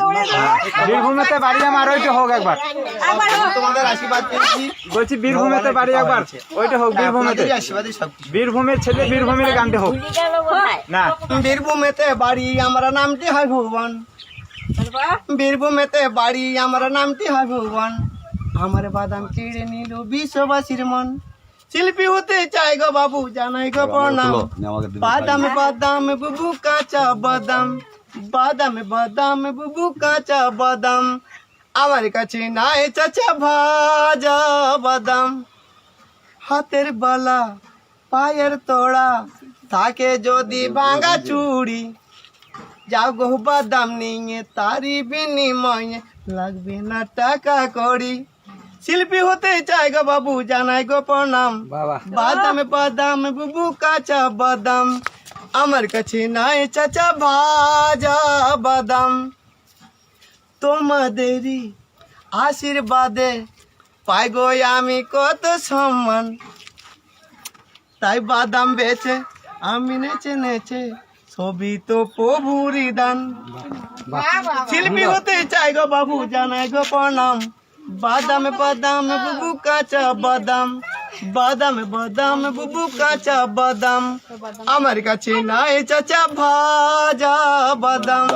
দৌড়ে বীরভূমেতে বাড়ি আমার ওইটা হোক একবার। তোমাদের আশীর্বাদ পেয়েছি। বলছি বীরভূমেতে বাড়ি একবার ওইটা হোক বীরভূমেতে। সব কিছু। বীরভূমের ছেলে বীরভূমের গানটা হোক। না। বীরভূমেতে বাড়ি আমরা নামটি হয় ভুবন। বীরভূমেতে বাড়ি আমার নামটি হয় ভুবন। আমার বাদাম চিড়ে নিল বিশ্ববাসীর মন। শিল্পী হতে চাই গো বাবু জানাই গো প্রণাম। বাদাম বাদাম বুবু কাঁচা বাদাম। বাদাম বাদাম বুবু কাঁচা বাদাম। আমার কাছে নাই চাচা ভাজা বাদাম। হাতের বালা পায়ের তোড়া থাকে যদি ভাঙা চুড়ি। যাও গো বাদাম নিয়ে তারি বিনিময়ে। লাগবে না টাকা করি শিল্পী হতে চাই গো বাবু জানাই গো প্রণাম। বাদাম বাদাম বুবু কাঁচা বাদাম। আমার কাছে নাই চাচা ভাজা বাদাম। তোমাদেরই আশীর্বাদে পাই গো আমি কত সম্মান। তাই বাদাম বেচে আমি নেচে নেচে ছবি তো প্রভুরি দান। শিল্পী হতে চাই গো বাবু জানাই গো প্রণাম। বাদাম বাদাম বুবু কাঁচা বাদাম বাদাম বাদাম বুবু কাঁচা বাদাম আমার কাছে নাই চাচা ভাজা বাদাম